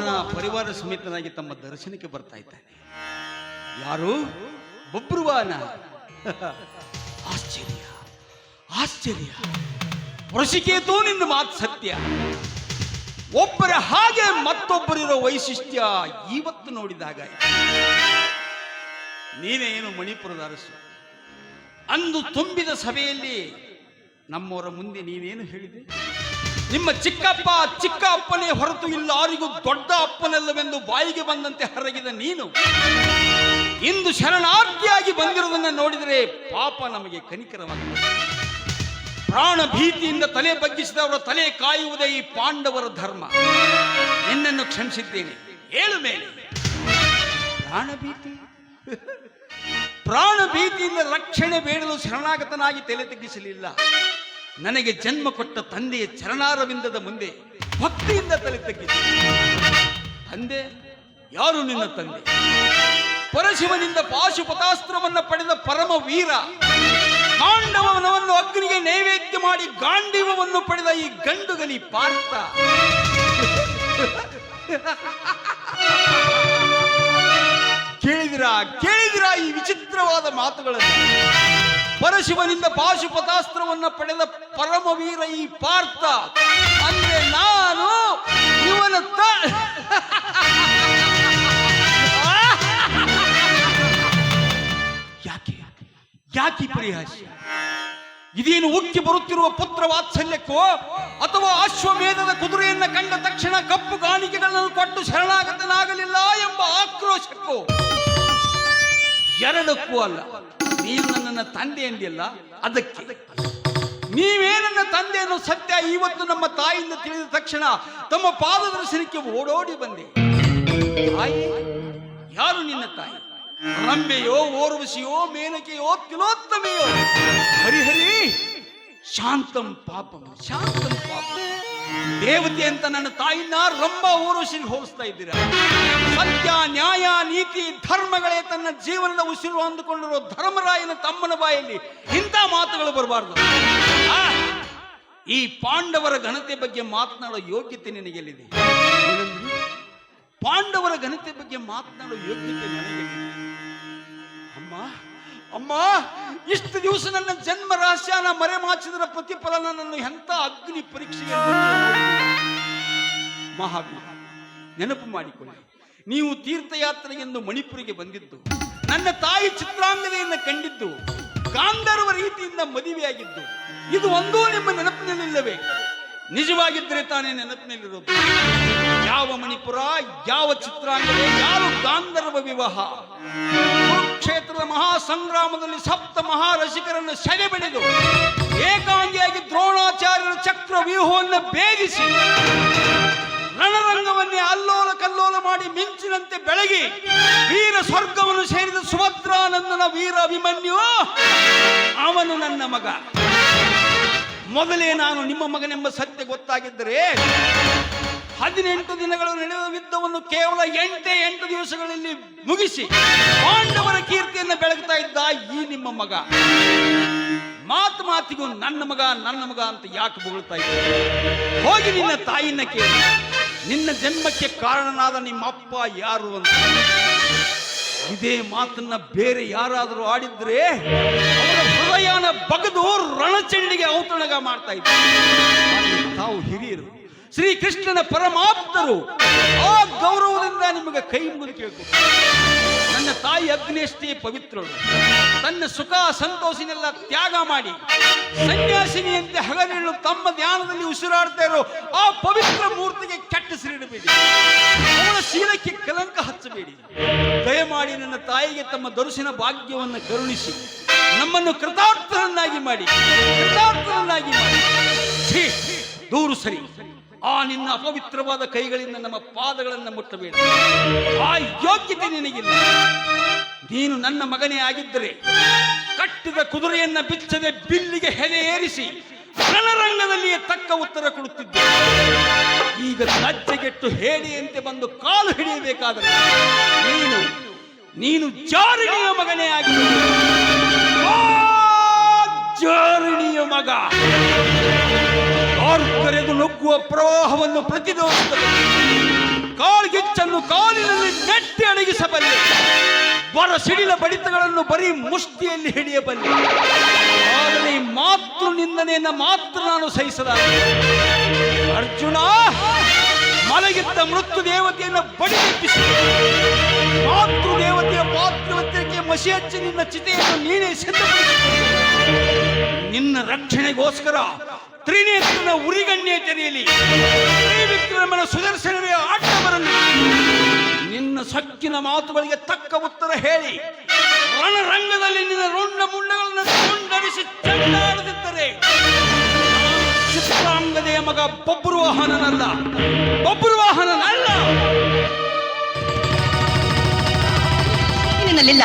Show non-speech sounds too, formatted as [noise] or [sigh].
ವಾಹನ ಪರಿವಾರ ಸಮೇತನಾಗಿ ತಮ್ಮ ದರ್ಶನಕ್ಕೆ ಬರ್ತಾ ಇದ್ದಾನೆ. ಯಾರು? ಬಬ್ರುವಾನ. ಆಶ್ಚರ್ಯ. ಆಶ್ಚರ್ಯ. ವೃಷಿಕೇತು ನಿಂದು ಮಾತು ಸತ್ಯ. ಒಬ್ಬರ ಹಾಗೆ ಮತ್ತೊಬ್ಬರಿರೋ ವೈಶಿಷ್ಟ್ಯ ಇವತ್ತು ನೋಡಿದಾಗ ನೀನೇನು ಮಣಿಪುರದ ಅರಸು? ಅಂದು ತುಂಬಿದ ಸಭೆಯಲ್ಲಿ ನಮ್ಮವರ ಮುಂದೆ ನೀನೇನು ಹೇಳಿದೆ? ನಿಮ್ಮ ಚಿಕ್ಕಪ್ಪ, ಚಿಕ್ಕ ಅಪ್ಪನೇ ಹೊರತು ಇಲ್ಲ ಯಾರಿಗೂ ದೊಡ್ಡ ಅಪ್ಪನಲ್ಲವೆಂದು ಬಾಯಿಗೆ ಬಂದಂತೆ ಹರಗಿದ ನೀನು. ಇಂದು ಶರಣಾರ್ಥಿಯಾಗಿ ಬಂದಿರುವುದನ್ನು ನೋಡಿದರೆ ಪಾಪ ನಮಗೆ ಕನಿಕರವಾಗಿದೆ. ಪ್ರಾಣ ಭೀತಿಯಿಂದ ತಲೆ ಬಗ್ಗಿಸಿದವರ ತಲೆ ಕಾಯುವುದೇ ಈ ಪಾಂಡವರ ಧರ್ಮ. ನಿನ್ನನ್ನು ಕ್ಷಮಿಸಿದ್ದೇನೆ. ಏಳು ಮೇಲೆ. ಪ್ರಾಣ ಭೀತಿ? ಪ್ರಾಣ ಭೀತಿಯಿಂದ ರಕ್ಷಣೆ ಬೇಡಲು ಶರಣಾಗತನಾಗಿ ತಲೆ ತಗ್ಗಿಸಲಿಲ್ಲ ನನಗೆ ಜನ್ಮ ಕೊಟ್ಟ ತಂದೆಯ ಚರಣಾರವಿಂದದ ಮುಂದೆ ಭಕ್ತಿಯಿಂದ ತಲೆ ತಗ್ಗಿದೆ ತಂದೆ, ಯಾರು ನಿನ್ನ ತಂದೆ? ಪರಶಿವನಿಂದ ಪಾಶುಪತಾಸ್ತ್ರವನ್ನು ಪಡೆದ ಪರಮ ವೀರ ಕಾಂಡವನವನ್ನು ಅಗ್ನಿಗೆ ನೈವೇದ್ಯ ಮಾಡಿ ಗಾಂಡೀವವನ್ನು ಪಡೆದ ಈ ಗಂಡುಗಲಿ ಪಾರ್ಥ. ಕೇಳಿದಿರಾ ಕೇಳಿದಿರಾ ಈ ವಿಚಿತ್ರವಾದ ಮಾತುಗಳನ್ನು? ಪರಶಿವನಿಂದ ಪಾಶುಪತಾಸ್ತ್ರವನ್ನ ಪಡೆದ ಪರಮವೀರ ಈ ಪಾರ್ಥ. ಅಂದ್ರೆ ನಾನು ಇವನ [laughs] ಯಾಕೆ? ಯಾಕೆ ಪರಿಹಾಸ? ಇದೇನು ಉಕ್ಕಿ ಬರುತ್ತಿರುವ ಪುತ್ರ ವಾತ್ಸಲ್ಯಕ್ಕೋ? ಅಥವಾ ಅಶ್ವಮೇಧದ ಕುದುರೆಯನ್ನ ಕಂಡ ತಕ್ಷಣ ಕಪ್ಪು ಕಾಣಿಕೆಗಳನ್ನು ಕೊಟ್ಟು ಶರಣಾಗತನಾಗಲಿಲ್ಲ ಎಂಬ ಆಕ್ರೋಶಕ್ಕೋ? ಎರಡಕ್ಕೂ ಅಲ್ಲ, ನೀನು ನನ್ನನ್ನ ತಂದೆ ಎಂದಿಲ್ಲ ಅದಕ್ಕೆ. ನೀವೇ ನನ್ನ ತಂದೆ ಅನ್ನೋ ಸತ್ಯ ಇವತ್ತು ನಮ್ಮ ತಾಯಿಯಿಂದ ತಿಳಿದ ತಕ್ಷಣ ತಮ್ಮ ಪಾದದರ್ಶನಕ್ಕೆ ಓಡೋಡಿ ಬಂದೆ. ತಾಯಿ, ಯಾರು ನಿನ್ನ ತಾಯಿ? ರಂಬೆಯೋ, ಓರ್ವಶಿಯೋ, ಮೇನಕೆಯೋ, ತಿಲೋತ್ತಮೆಯೋ? ಹರಿಹರಿ ಶಾಂತಂ ಪಾಪಂ ಶಾಂತಂ ಪಾಪಂ. ದೇವತೆ ಅಂತ ನನ್ನ ತಾಯಿನ ರಂಬ ಓರ್ವಶಿಗೆ ಹೋಲಿಸ್ತಾ ಇದ್ದೀರಾ? ಸತ್ಯ ಧರ್ಮಗಳೇ ತನ್ನ ಜೀವನದ ಉಸಿರು ಅಂದುಕೊಂಡಿರೋ ಧರ್ಮರಾಯನ ತಮ್ಮನ ಬಾಯಲ್ಲಿ ಇಂಥ ಮಾತುಗಳು ಬರಬಾರ್ದು. ಈ ಪಾಂಡವರ ಘನತೆ ಬಗ್ಗೆ ಮಾತನಾಡೋ ಯೋಗ್ಯತೆ ನಿನಗೆಲ್ಲಿದೆ? ಪಾಂಡವರ ಘನತೆ ಬಗ್ಗೆ ಮಾತನಾಡೋ ಯೋಗ್ಯತೆ ನನಗೆ ಅಮ್ಮ ಅಮ್ಮ, ಇಷ್ಟು ದಿವಸ ನನ್ನ ಜನ್ಮ ರಹಸ್ಯನ ಮರೆಮಾಚಿದ್ರ ಪ್ರತಿಫಲ ನನ್ನನ್ನು ಎಂತ ಅಗ್ನಿ ಪರೀಕ್ಷೆಗೆ ಮಹಾತ್ಮ ನೆನಪು ಮಾಡಿಕೊಳ್ಳಿ. ನೀವು ತೀರ್ಥಯಾತ್ರೆಗೆಂದು ಮಣಿಪುರಿಗೆ ಬಂದಿದ್ದು, ನನ್ನ ತಾಯಿ ಚಿತ್ರಾಂಗನೆಯನ್ನು ಕಂಡಿದ್ದು ಗಾಂಧರ್ವ ರೀತಿಯಿಂದ ಮದುವೆಯಾಗಿದ್ದು, ಇದು ಒಂದೂ ನಿಮ್ಮ ನೆನಪಿನಲ್ಲಿಲ್ಲವೇ? ನಿಜವಾಗಿದ್ದರೆ ತಾನೇ ನೆನಪಿನಲ್ಲಿರೋದು. ಯಾವ ಮಣಿಪುರ, ಯಾವ ಚಿತ್ರಾಂಗನೆ ಯಾರು ಗಾಂಧರ್ವ ವಿವಾಹ? ಕುರುಕ್ಷೇತ್ರದ ಮಹಾಸಂಗ್ರಾಮದಲ್ಲಿ ಸಪ್ತ ಮಹಾರಸಿಕರನ್ನು ಸೆರೆ ಬೆಳೆದು, ಏಕಾಂಗಿಯಾಗಿ ದ್ರೋಣಾಚಾರ್ಯರ ಚಕ್ರ ವ್ಯೂಹವನ್ನು ಭೇದಿಸಿ ಮಾಡಿ ಮಿಂಚಿನಂತೆ ಬೆಳಗಿ ವೀರ ಸ್ವರ್ಗವನ್ನು ಸೇರಿದ ಸುಭದ್ರಾನಂದನ ವೀರ ಅಭಿಮನ್ಯು ಅವನು ನನ್ನ ಮಗ. ಮೊದಲೇ ನಾನು ನಿಮ್ಮ ಮಗನೆಂಬ ಸತ್ಯ ಗೊತ್ತಾಗಿದ್ದರೆ ಹದಿನೆಂಟು ದಿನಗಳು ನಡೆದ ಯುದ್ಧವನ್ನು ಕೇವಲ ಎಂಟೇ ಎಂಟು ದಿವಸಗಳಲ್ಲಿ ಮುಗಿಸಿ ಪಾಂಡವರ ಕೀರ್ತಿಯನ್ನು ಬೆಳಗ್ತಾ ಇದ್ದ ಈ ನಿಮ್ಮ ಮಗ. ಮಾತು ಮಾತಿಗೂ ನನ್ನ ಮಗ ನನ್ನ ಮಗ ಅಂತ ಯಾಕೆ ಬೊಗಳ್ತಾ ಇದ್ದ? ಹೋಗಿ ನಿನ್ನ ತಾಯಿನ ಕೇಳಿ. ನಿನ್ನ ಜನ್ಮಕ್ಕೆ ಕಾರಣನಾದ ನಿಮ್ಮ ಅಪ್ಪ ಯಾರು ಅಂತ. ಇದೇ ಮಾತನ್ನ ಬೇರೆ ಯಾರಾದರೂ ಆಡಿದ್ರೆ ಅವರ ಹೃದಯನ ಬಗದು ರಣಚಂಡಿಗೆ ಔತಣಗ ಮಾಡ್ತಾ ಆದ್ರೆ ತಾವು ಹಿರಿಯರು, ಶ್ರೀಕೃಷ್ಣನ ಪರಮಾಪ್ತರು ಆ ಗೌರವದಿಂದ ನಿಮಗೆ ಕೈ ಮುಗಿದು ಕೇಳ್ಕೊ ನನ್ನ ತಾಯಿ ಅಗ್ನಿಯಷ್ಟೇ ಪವಿತ್ರಳು. ತನ್ನ ಸುಖ ಸಂತೋಷನೆಲ್ಲ ತ್ಯಾಗ ಮಾಡಿ ಸನ್ಯಾಸಿನಿಯಂತೆ ಹಗಲಿಳು ತಮ್ಮ ಧ್ಯಾನದಲ್ಲಿ ಉಸಿರಾಡ್ತಾ ಇರೋ ಆ ಪವಿತ್ರ ಮೂರ್ತಿಗೆ ಕೆಟ್ಟ ಸಿರಿಡಬೇಡಿ ಅವಳ ಶೀಲಕ್ಕೆ ಕಲಂಕ ಹಚ್ಚಬೇಡಿ. ದಯಮಾಡಿ ನನ್ನ ತಾಯಿಗೆ ತಮ್ಮ ದರ್ಶನ ಭಾಗ್ಯವನ್ನು ಕರುಣಿಸಿ. ನಮ್ಮನ್ನು ಕೃತಾರ್ಥರನ್ನಾಗಿ ಮಾಡಿ. ಕೃತಾರ್ಥರನ್ನಾಗಿ ಮಾಡಿ. ದೂರು ಸರಿ. ಆ ನಿನ್ನ ಅಪವಿತ್ರವಾದ ಕೈಗಳಿಂದ ನಮ್ಮ ಪಾದಗಳನ್ನು ಮುಟ್ಟಬೇಡ. ಆ ಯೋಗ್ಯತೆ ನಿನಗಿಲ್ಲ. ನೀನು ನನ್ನ ಮಗನೇ ಆಗಿದ್ದರೆ ಕಟ್ಟಿದ ಕುದುರೆಯನ್ನ ಬಿಚ್ಚದೆ ಬಿಲ್ಲಿಗೆ ಹೆದೆ ಏರಿಸಿ ತಕ್ಕ ಉತ್ತರ ಕೊಡುತ್ತಿದ್ದೆ. ಈಗ ಲಜ್ಜೆಗೆಟ್ಟು ಹೇಳಿಯಂತೆ ಬಂದು ಕಾಲು ಹಿಡಿಯಬೇಕಾದರೆ ನೀನು ನೀನು ಜಾರಿಣಿಯ ಮಗನೇ ಆಗಿ ಜಾರಿಣಿಯ ಮಗ. ಕರೆದು ನುಗ್ಗುವ ಪ್ರವಾಹವನ್ನು ಪ್ರತಿರೋಧಿಸಲು ಕಾಳ್ಗಿಚ್ಚನ್ನು ಕಾಲಿನಲ್ಲಿ ನೆಟ್ಟಿ ಅಡಗಿಸಬಲ್ಲೆ. ಬರ ಸಿಡಿಲ ಬಡಿತಗಳನ್ನು ಬರೀ ಮುಷ್ಟಿಯಲ್ಲಿ ಹಿಡಿಯಬಲ್ಲೆ. ಆದರೆ ಮಾತೃ ನಿಂದನೆಯನ್ನ ಮಾತ್ರ ನಾನು ಸಹಿಸದ ಅರ್ಜುನ, ಮಲಗಿದ್ದ ಮೃತ್ಯು ದೇವತೆಯನ್ನು ಬಡಿದೆಬ್ಬಿಸಿ ಮಾತೃ ದೇವತೆಯ ಪಾತ್ರವತ್ಯಕ್ಕೆ ಮಸಿ ಹಚ್ಚಿ ನಿನ್ನ ಚಿತೆಯನ್ನು ನೀನೇ ಸಿದ್ಧಪಡಿಸಿಕೊಂಡು ನಿನ್ನ ರಕ್ಷಣೆಗೋಸ್ಕರ ತ್ರಿನೇತ್ರನ ಉರಿಗಣ್ಯ ತೆರೆಯಲಿ. ತ್ರಿವಿಕ್ರಮನ ಸಕ್ಕಿನ ಮಾತುಗಳಿಗೆ ತಕ್ಕ ಉತ್ತರ ಹೇಳಿ. ರಣರಂಗದಲ್ಲಿ ನಿನ್ನ ರುಂಡ ಮುಂಡಗಳನ್ನು ತುಂಡರಿಸಿ ಚೆಂಡಾಡದಿದ್ದರೆ ಚಿತ್ರಾಂಗದೆಯ ಮಗ ಬಬ್ರುವಾಹನನಲ್ಲ ಬಬ್ರುವಾಹನನಲ್ಲ ನಿನ್ನಲ್ಲಿಲ್ಲ.